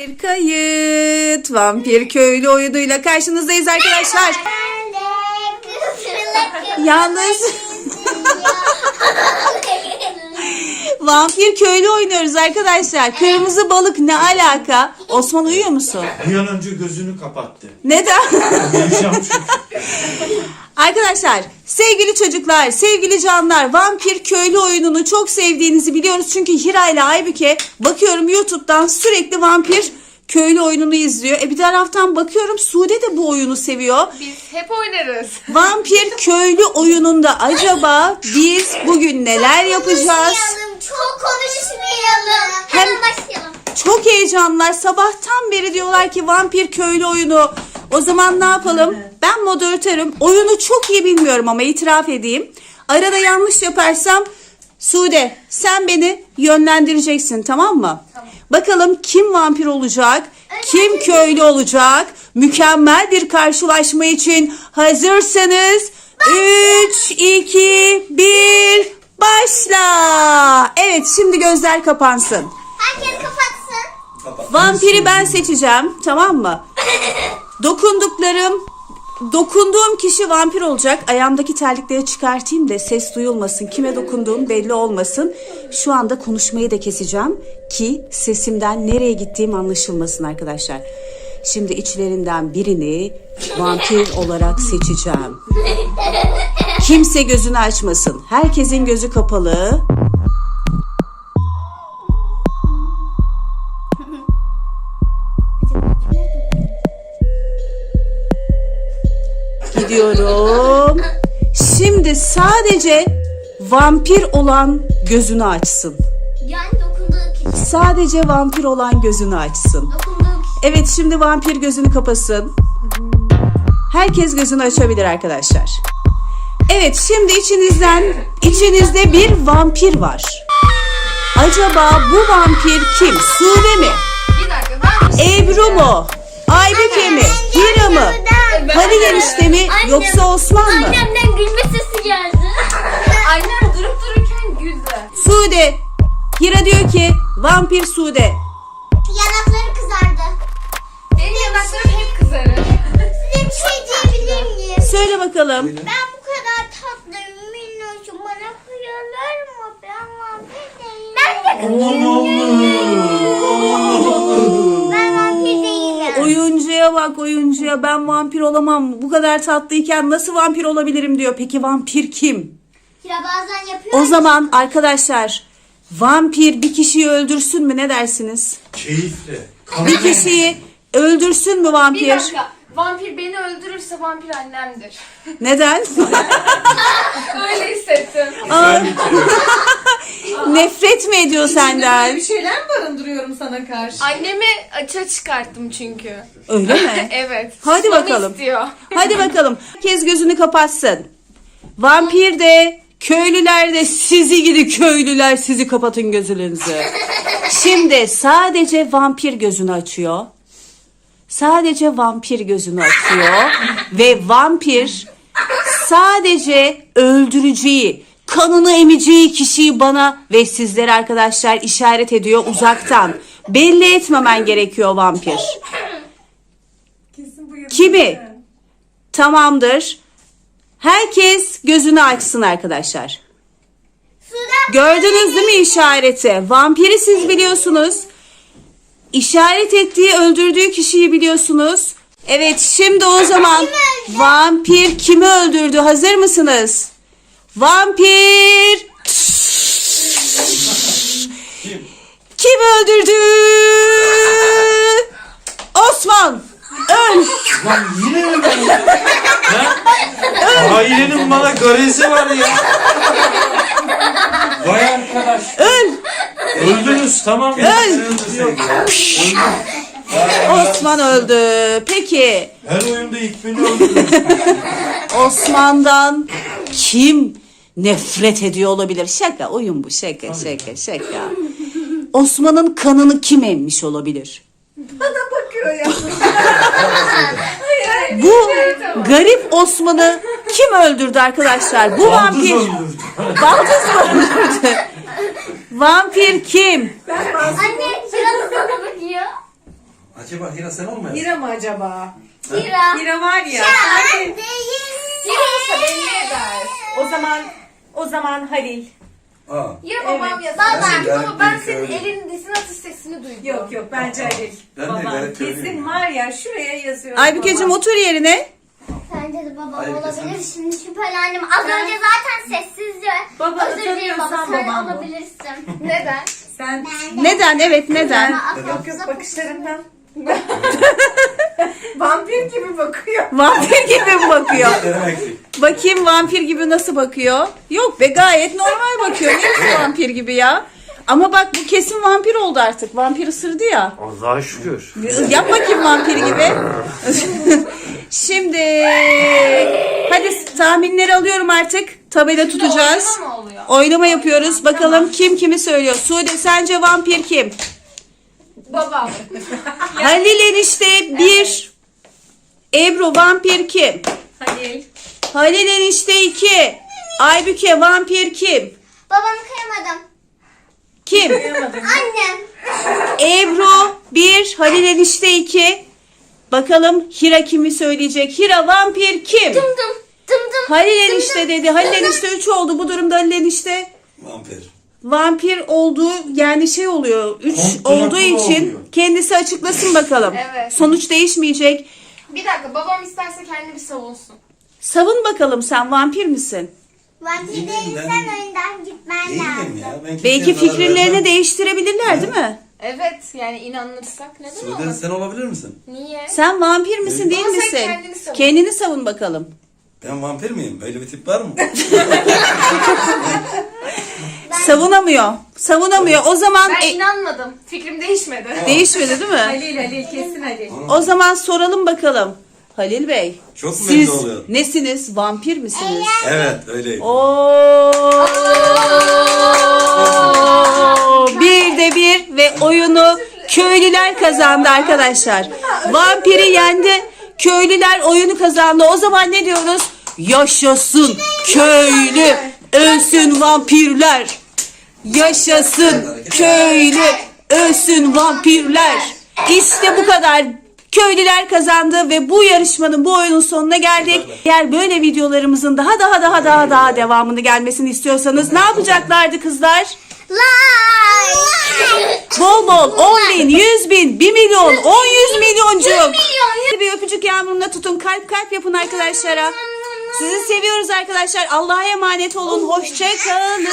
Bir kayıt vampir köylü oyunuyla karşınızdayız arkadaşlar. Yalnız vampir köylü oynuyoruz arkadaşlar. Kırmızı balık ne alaka? Osman uyuyor musun? Bir an önce gözünü kapattı. Neden? Uyuyacağım çünkü. Arkadaşlar sevgili çocuklar, sevgili canlar vampir köylü oyununu çok sevdiğinizi biliyoruz. Çünkü Hira ile Aybüke bakıyorum YouTube'dan sürekli vampir köylü oyununu izliyor. E bir taraftan bakıyorum Sude de bu oyunu seviyor. Biz hep oynarız. Vampir köylü oyununda acaba biz bugün neler yapacağız? Konuşmayalım, çok konuşmayalım. Hem- Hemen başlayalım. Çok heyecanlar. Sabahtan beri diyorlar ki vampir köylü oyunu. O zaman ne yapalım? Ben moderatörüm. Oyunu çok iyi bilmiyorum ama itiraf edeyim. Arada yanlış yaparsam Sude sen beni yönlendireceksin tamam mı? Bakalım kim vampir olacak? Kim köylü olacak? Mükemmel bir karşılaşma için hazırsanız 3, 2, 1 başla. Evet şimdi gözler kapansın. Herkes kapatsın. Vampiri ben seçeceğim tamam mı? Dokunduklarım dokunduğum kişi vampir olacak. Ayağımdaki terlikleri çıkartayım da ses duyulmasın. Kime dokunduğum belli olmasın. Şu anda konuşmayı da keseceğim ki sesimden nereye gittiğim anlaşılmasın arkadaşlar. Şimdi içlerinden birini vampir olarak seçeceğim. Kimse gözünü açmasın. Herkesin gözü kapalı. Gidiyorum. Şimdi sadece vampir olan gözünü açsın. Yani dokunduğu kişi. Sadece vampir olan gözünü açsın. Dokunduğu kişi. Evet şimdi vampir gözünü kapasın. Herkes gözünü açabilir arkadaşlar. Evet şimdi içinizden içinizde bir vampir var. Acaba bu vampir kim? Sude mi? Bir dakika ben bir şey Ebru mu? Aybüke mi? Hira mı? Halil enişte mi? Yoksa Osman mı? Annemden gülme sesi geldi. Annem durup dururken güldü. Sude. Hira diyor ki vampir Sude. Yanakları kızardı. Benim yanaklarım hep kızarır. Size bir şey diyebilir miyim? Söyle bakalım. Ben bu kadar tatlıyım, minnoşum. Bana kıyarlar mı? Ben vampir değilim. Ben de Ben Oyuncuya bak oyuncuya ben vampir olamam. Bu kadar tatlıyken nasıl vampir olabilirim diyor. Peki vampir kim? Ya bazen yapıyor. O zaman arkadaşlar vampir bir kişiyi öldürsün mü ne dersiniz? Keyifle. Bir kişiyi öldürsün mü Bir vampir? dakika. Vampir beni öldürürse vampir annemdir. Neden? Öyle hissettim. Nefret mi ediyor senden? Bir şeyler mi barındırıyorum sana karşı? Annemi açığa çıkarttım çünkü. Öyle mi? Evet. Hadi bakalım. istiyor. Hadi bakalım. Herkes gözünü kapatsın. Vampir de köylüler de sizi gidi köylüler sizi kapatın gözünüzü. Şimdi sadece vampir gözünü açıyor. Sadece vampir gözünü açıyor ve vampir sadece öldüreceği, kanını emeceği kişiyi bana ve sizlere arkadaşlar işaret ediyor uzaktan. Belli etmemen gerekiyor vampir. Kimi? Tamamdır. Herkes gözünü açsın arkadaşlar. Gördünüz değil mi işareti? Vampiri siz biliyorsunuz. İşaret ettiği, öldürdüğü kişiyi biliyorsunuz. Evet, şimdi o zaman vampir kimi öldürdü? Hazır mısınız? Vampir kim öldürdü? Osman. Öl. Lan yine? Ha? Ailenin bana garezi var ya. Vay arkadaş. Öl. Öldünüz tamam mı? Öl. Osman öldü. Peki Her oyunda ilk beni öldürüyorsun. Osman'dan kim nefret ediyor olabilir? Şaka oyun bu şaka şaka şaka. Osman'ın kanını kim emmiş olabilir? Bana bakıyor ya. Bu garip Osman'ı kim öldürdü arkadaşlar? Bu vampir. öldürdü. Baldız mı öldürdü? Vampir kim? Anne şurası sana bakıyor. Acaba Hira sen olmayasın? Hira mı acaba? Hira. Hira var ya. Ben sanki- değil. Yoksa belli eder. O zaman o zaman Halil. Aa. Ya babam Evet. ya baba ben bir senin elinin dizine atış sesini duydum. Yok yok bence Halil. Ben gayet kesin var ya şuraya yazıyorum. Aybükeciğim otur yerine. Sence de babam Hayır, olabilir. kesin. Şimdi şüphelendim. Az Ben- önce zaten sessizce. Babanı Özür dilerim baba sen babam olabilirsin. Neden? Sen Neden? Evet neden? Ama yok yok aklınıza bakışlarından. Vampir gibi bakıyor. Vampir gibi bakıyor? Bakayım vampir gibi nasıl bakıyor? Yok be gayet normal bakıyor. Ne vampir gibi ya? Ama bak bu kesin vampir oldu artık. Vampir ısırdı ya. Allah'a şükür. Yap bakayım vampir gibi. Şimdi hadi tahminleri alıyorum artık. Tabela tutacağız. Oynama mı oluyor? Oylama yapıyoruz. Bakalım kim kimi söylüyor. Sude sence vampir kim? Babam. Halil enişte bir. Ebru vampir kim? Halil. Halil enişte iki. Aybüke vampir kim? Babamı kıyamadım. Kim? Annem. Ebru bir. Halil enişte iki. Bakalım Hira kimi söyleyecek? Hira vampir kim? Dım dım. Dım dım. Halil enişte dedi. Halil enişte 3 oldu. Bu durumda Halil enişte Vampir. vampir olduğu yani şey oluyor. 3 Kontrol olduğu için oluyor. kendisi açıklasın bakalım. Evet. Sonuç değişmeyecek. Bir dakika babam isterse kendini bir savunsun. Savun bakalım sen vampir misin? Vampir Değilim ben. önden gitmen Değilim lazım. ya. Ben kimseye Belki zarar fikirlerini vermem. değiştirebilirler değil mi? Evet yani inanırsak neden Sude olmasın? sen olabilir misin? Niye? Sen vampir misin değil Ama sen misin? kendini savun. Kendini savun bakalım. Ben vampir miyim? Öyle bir tip var mı? Savunamıyor. Savunamıyor. O zaman Ben e, inanmadım. Fikrim değişmedi. değişmedi değil mi? Halil Halil kesin Halil. O zaman soralım bakalım. Halil Bey. Çok Siz oluyor? nesiniz? Vampir misiniz? Evet öyleyim. Oo! Bir de bir ve oyunu köylüler kazandı arkadaşlar. Vampiri yendi. Köylüler oyunu kazandı. O zaman ne diyoruz? Yaşasın köylü, ölsün vampirler. Yaşasın köylü, ölsün vampirler. İşte bu kadar. Köylüler kazandı ve bu yarışmanın bu oyunun sonuna geldik. Eğer böyle videolarımızın daha daha daha daha daha devamını gelmesini istiyorsanız ne yapacaklardı kızlar? Like. Bol bol 10 bin, 100 bin, 1 milyon, 10 100 milyoncuk. milyon. Bir öpücük yağmuruna tutun. Kalp kalp yapın arkadaşlara. Sizi seviyoruz arkadaşlar. Allah'a emanet olun. Hoşça kalın.